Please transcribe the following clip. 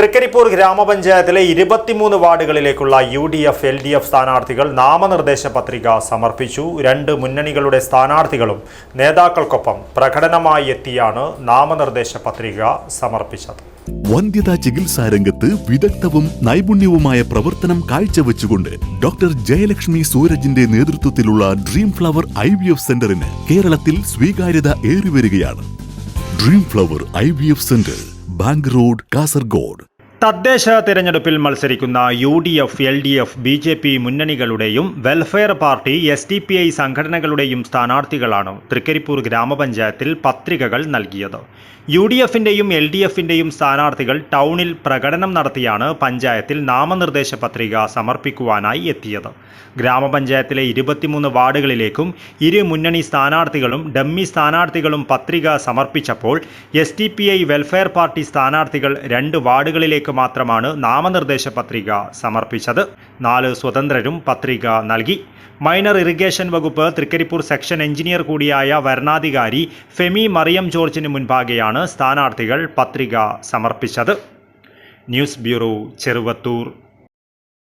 തൃക്കരിപ്പൂർ ഗ്രാമപഞ്ചായത്തിലെ ഇരുപത്തിമൂന്ന് വാർഡുകളിലേക്കുള്ള U D F L D F സ്ഥാനാർത്ഥികൾ നാമനിർദ്ദേശ പത്രിക സമർപ്പിച്ചു. രണ്ട് മുന്നണികളുടെ സ്ഥാനാർത്ഥികളും നേതാക്കൾക്കൊപ്പം പ്രകടനമായി എത്തിയാണ് നാമനിർദ്ദേശ പത്രിക സമർപ്പിച്ചത്. വന്ധ്യതാ ചികിത്സാ രംഗത്ത് വിദഗ്ധവും നൈപുണ്യവുമായ പ്രവർത്തനം കാഴ്ചവെച്ചുകൊണ്ട് ഡോക്ടർ ജയലക്ഷ്മി സൂരജിന്റെ നേതൃത്വത്തിലുള്ള dream flower I V F സെന്ററിന് കേരളത്തിൽ സ്വീകാര്യത ഏറിവരികയാണ്. Dream flower I V F centre bank road Kasaragod. തദ്ദേശ തിരഞ്ഞെടുപ്പിൽ മത്സരിക്കുന്ന U D F L D F B J P മുന്നണികളുടെയും welfare party S D P I സംഘടനകളുടെയും സ്ഥാനാർത്ഥികളാണ് തൃക്കരിപ്പൂർ ഗ്രാമപഞ്ചായത്തിൽ പത്രികകൾ നൽകിയത്. യു ഡി എഫിന്റെയും എൽ ഡി എഫിന്റെയും സ്ഥാനാർത്ഥികൾ ടൗണിൽ പ്രകടനം നടത്തിയാണ് പഞ്ചായത്തിൽ നാമനിർദ്ദേശ പത്രിക സമർപ്പിക്കുവാനായി എത്തിയത്. ഗ്രാമപഞ്ചായത്തിലെ ഇരുപത്തിമൂന്ന് വാർഡുകളിലേക്കും ഇരു മുന്നണി സ്ഥാനാർത്ഥികളും ഡമ്മി സ്ഥാനാർത്ഥികളും പത്രിക സമർപ്പിച്ചപ്പോൾ S D P I welfare party സ്ഥാനാർത്ഥികൾ രണ്ട് വാർഡുകളിലേക്ക് മാത്രമാണ് നാമനിർദ്ദേശ പത്രിക സമർപ്പിച്ചത്. നാല് സ്വതന്ത്രരും പത്രിക നൽകി. മൈനർ ഇറിഗേഷൻ വകുപ്പ് തൃക്കരിപ്പൂർ സെക്ഷൻ എഞ്ചിനീയർ കൂടിയായ വരണാധികാരി ഫെമി മറിയം ജോർജിന് മുൻപാകെയാണ് സ്ഥാനാർത്ഥികൾ പത്രിക സമർപ്പിച്ചത്. News bureau Cheruvathur.